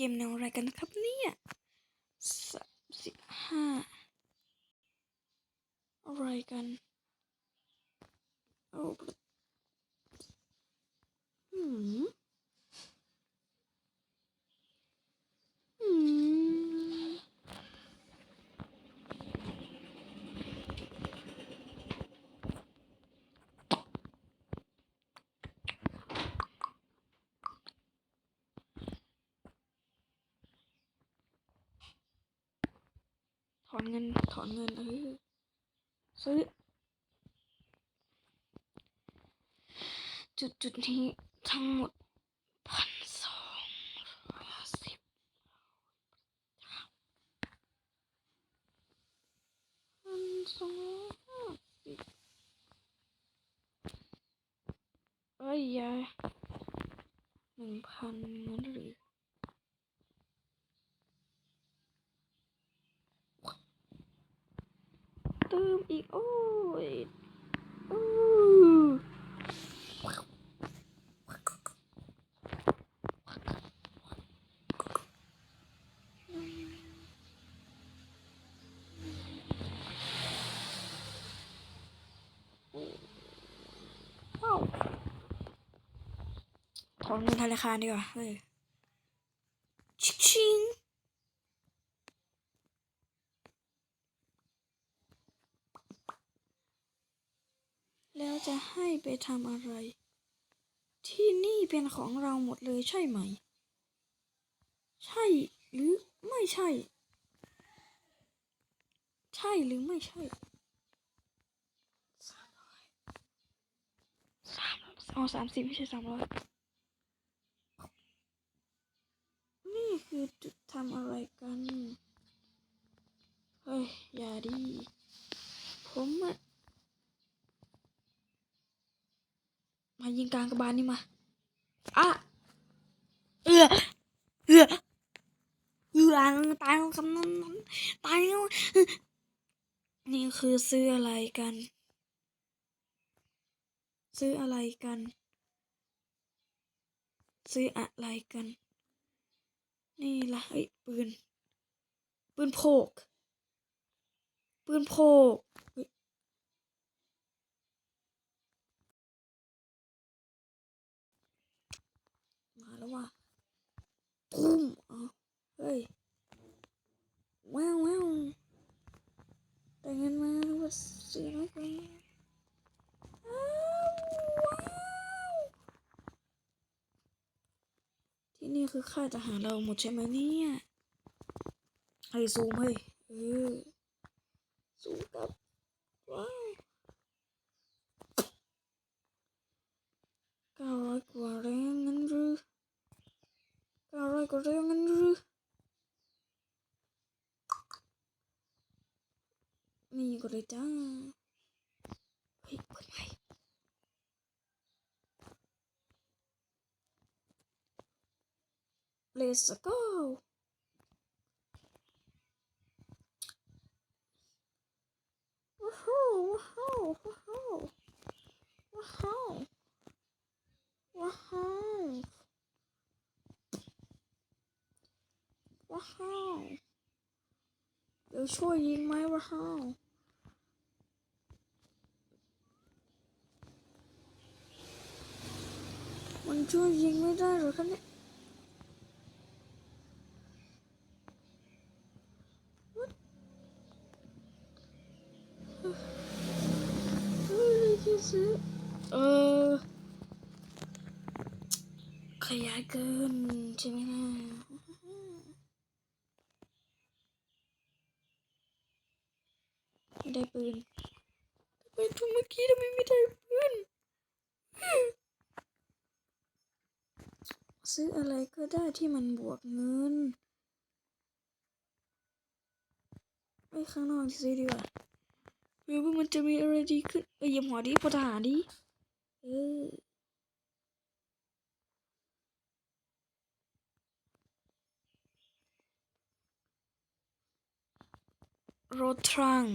เกมแนวอะไรกันครับเนี่ยสามสิบห้าอะไรกันเอาอืมอืม ถอนเงิน ถอนเงินเออซื้อ จุดจุดนี้ทั้งหมดพันสองร้อยสิบพันสองร้อยสิบเอ้ยยายหนึ่งพันเงินหรือ เติมอีก โอ้ยโอ้ว้าว ถอนเงินธนาคารดีกว่าเฮ้ยชิงชิงแล้วจะให้ไปทำอะไร ที่นี่เป็นของเราหมดเลยใช่ไหม ใช่หรือไม่ใช่ ใช่หรือไม่ใช่สามร้อยสามเอสามสิบไม่ใช่สามร้อย นี่คือจุดทำอะไรกัน เฮ้ย อย่าดีผมอะมายิงกลางกระบาลนี่มา อะ เอือเอือเอือตายแล้วคำนั้นนั้นตายแล้วนี่คือซื้ออะไรกัน ซื้ออะไรกัน ซื้ออะไรกัน นี่ละไอ้ปืน ปืนโพก ปืนโพกมาแล้วว่ะตุ้มเอเฮ้ยว้าวว้าวแต่เงินมาว่าสี่ร้อยกว่าอ้าวว้าว ที่นี่คือค่ายทหารเราหมดใช่ไหมเนี่ยเฮ้ซูมเฮ้ยเออซูมกลับว้าวเก้าร้อยกว่าแรงงั้นหรือเก้าร้อยกว่าเรื่องนั้นหรือนี่ก็เลยจ้า เฮ้ยเปิดไมค์ Let's go ว้าวว้าวว้าวว้าวว้าวว้าวว้าวเดี๋ยวช่วยยิงไหมว้าวมันช่วยยิงไม่ได้หรอคะเนี่ย What? เฮ้ยแค่ซื้อเออขยาย เกินใช่ไหมนะได้ปืนทำไมทุกเมื่อกี้ทำไมไม่ได้ปืน ซื้ออะไรก็ได้ที่มันบวกเงินไปข้างนอกซื้อดีกว่าเผื่อว่ามันจะมีอะไรดีขึ้น เอ้ยยมหัวดิพลทหารดิเออ รถทรัง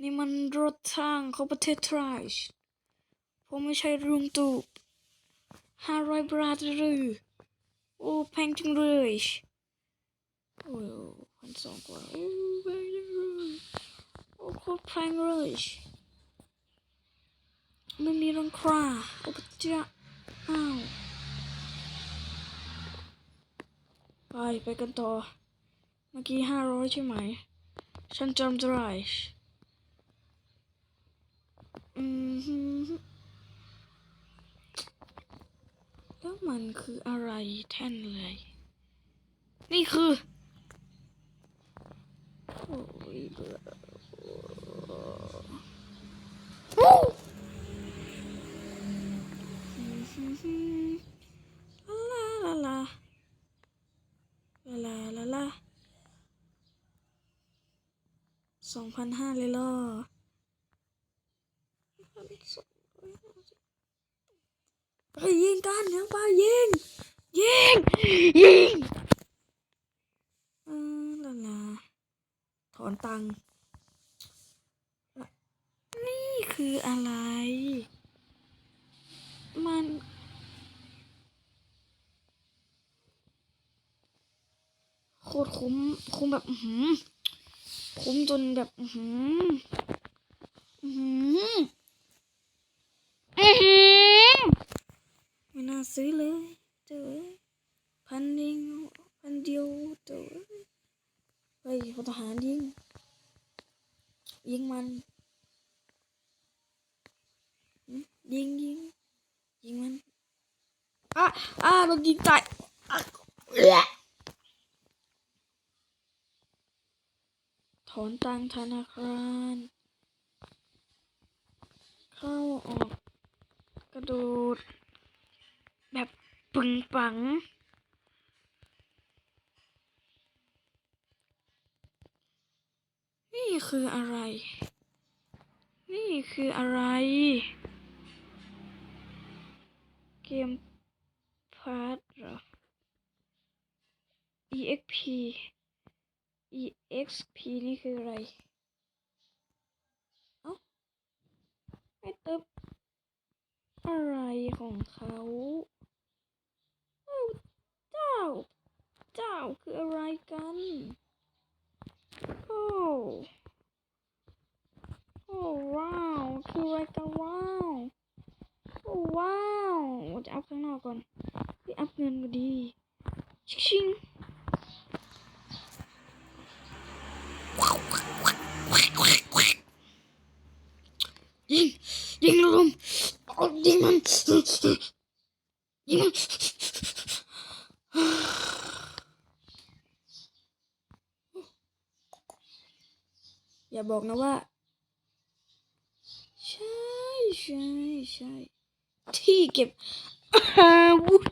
นี่มันรถทางของประเทศไทยผมไม่ใช่รุงตูบห้าร้อยบาทหรือโอ้แพงจังเลยโอ้พันสองกว่าโอ้แพงจังเลยโอ้โคตรแพงเลยไม่มีรังคราโอ้พระเจ้าอ้าวไปไปกันต่อ เมื่อกี้ห้าร้อยใช่ไหม ฉันจำได้อืมแล้วมันคืออะไรแท่นเลย นี่คือ โอ้ยเบื่อ สองพันห้าเลยเหรอไปยิงกันยังไปยิง ยิง ยิงเออลาลาถอนตังค์นี่คืออะไร มันโคตรคุ้ม คุ้มแบบ อื้อ คุ้มจนแบบอือหืออือหืออือหือไม่น่าซื้อเลยเจอพันเองพันเดียวเจอเฮ้ยพลทหารยิงยิงมันยิงยิงยิงมันอะอะโดนยิงตายอะแหละถ อนตังธนาคาร เข้าออก กระโดด แบบปึงปัง นี่คืออะไร นี่คืออะไร เกมพาร์ทหรอ exp exp นี่คืออะไร เอ้าไม่เติมอะไรของเขาเจ้า เจ้าคืออะไรกันโอ้โอ้ว้าว คืออะไรกันว้าวโอ้ว้าว จะอัพข้างนอกก่อนไปอัพเงินก็ดี ชิชิงยิง ยิงลมเอายิงมัน ยิงมัน อย่าบอกนะว่า ใช่ใช่ใช่ที่เก็บอาวุธ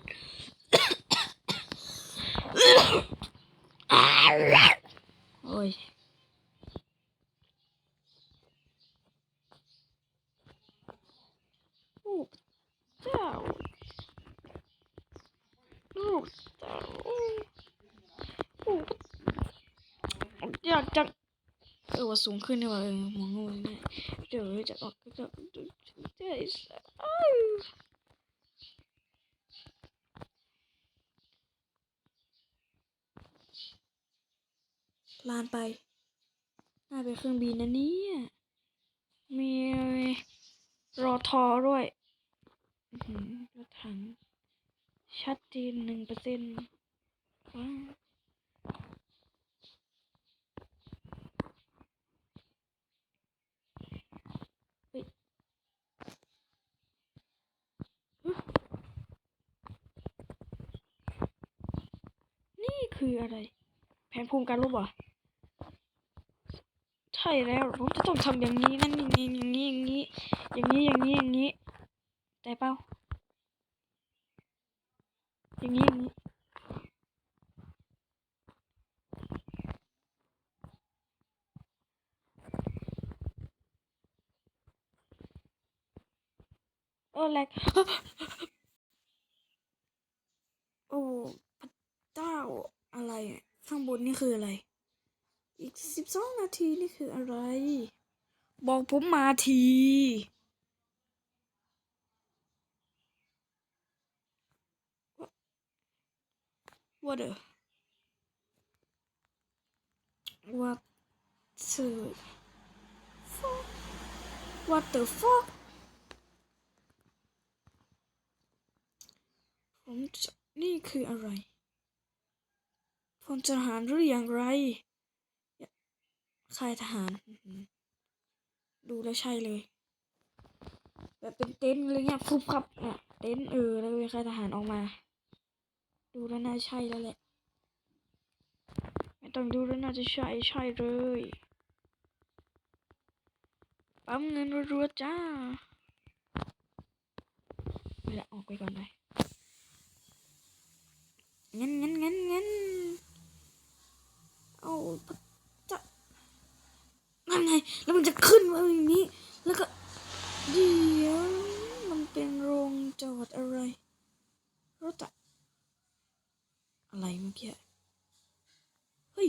โอ้ยลูกเจ้าลูกเจ้าลูกอยากจะเออว่า สูงขึ้นเนี่ยว่าเออมองว่าเนี่ยเดี๋ยวจะออกก็จะได้อ้าวลานไป น่าเป็นเครื่องบินนะเนี่ย มีรอทอด้วยรถถัง ชัดเจนหนึ่งเปอร์เซ็นต์ว้าวเฮ้ยฮึนี่ คืออะไร แผนภูมิการรบเหรอใช่แล้วผมจะต้องทำอย่างนี้นั่นอย่างนี้อย่างนี้อย่างนี้อย่างนี้อย่างนี้อย่างนี้แต่เปล่าอย่างนี้อย่างนี้โอ้แหลก โอ้พระเจ้าอะไรอะข้างบนนี่คืออะไร อีกสิบสองนา ทีนี่คืออะไร บอกผมมาที what the what the fuck what the fuck ผมนี่คืออะไร พลทหารหรืออย่างไร ค่ายทหาร ดูแล้วใช่เลย แบบเป็นเต็นท์อะไรเงี้ยฟุบครับเนี่ยเต็นท์เออแล้วมีค่ายทหารออกมา ดูแล้วน่าใช่แล้วแหละไม่ต้องดูแล้วน่าจะใช่ใช่เลยปั๊มเงินรัวๆจ้าไม่ละออกไปก่อนไปงั้นงั้นงั้นงั้นเอาจะนั่นไง แล้ว มันจะขึ้นมาอย่างนี้ แล้วก็เดี๋ยวมันเป็นโรงจอดอะไรรถอะอะไรเมื่อกี้เฮ้ย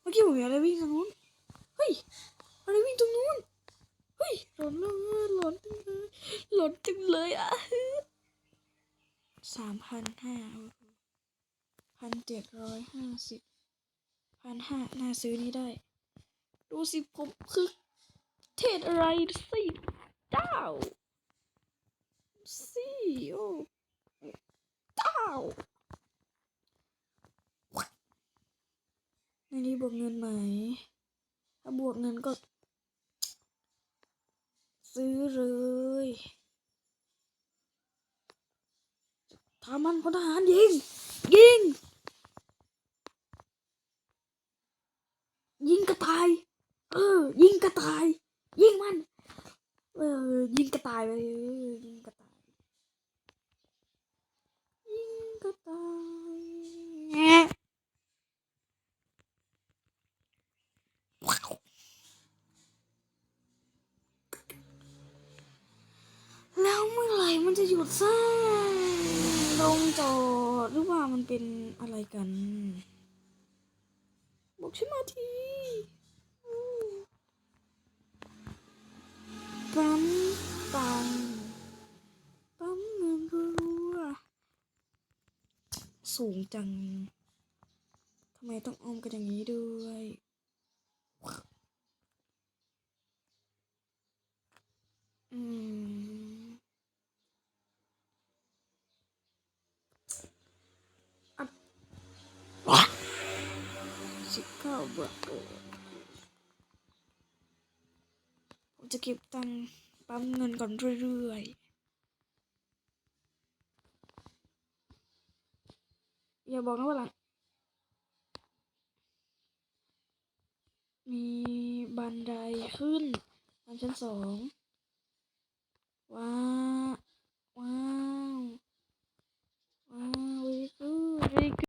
เมื่อกี้ผมเห็นอะไรวิ่งตรงนู้นเฮ้ยอะไรวิ่งตรงนู้นเฮ้ยหลอนเลยหลอนจังเลยหลอนจังเลยอะสามพันห้าพันเจ็ดร้อยห้าสิบพันห้าน่าซื้อนี้ได้ ดูสิผมคือเทศอะไรสิเจ้าสิโอเจ้าในนี้บวกเงินไหม ถ้าบวกเงินก็ ซื้อเลยทามันพลทหารยิง ยิง ยิงกระต่าย เออ ยิงกระต่าย ยิงมัน เออ ยิงกระต่ายไปยิงกระต่าย ยิงกระต่ายแล้วเมื่อไหร่มันจะหยุดสร้างลงจอดหรือว่ามันเป็นอะไรกัน บอกฉันมาทีอืม ปั๊มตังค์ปั๊มเงินรัวสูงจังทำไมต้องออมกันอย่างนี้ด้วยอืมอัดว้าสิบเก้าบาท จะเก็บตังปั๊มเงินก่อนเรื่อยๆ อย่าบอกนะว่าหลัง มีบันไดขึ้นบันชั้นสองว้าว้าว ว้าววิกูวิกู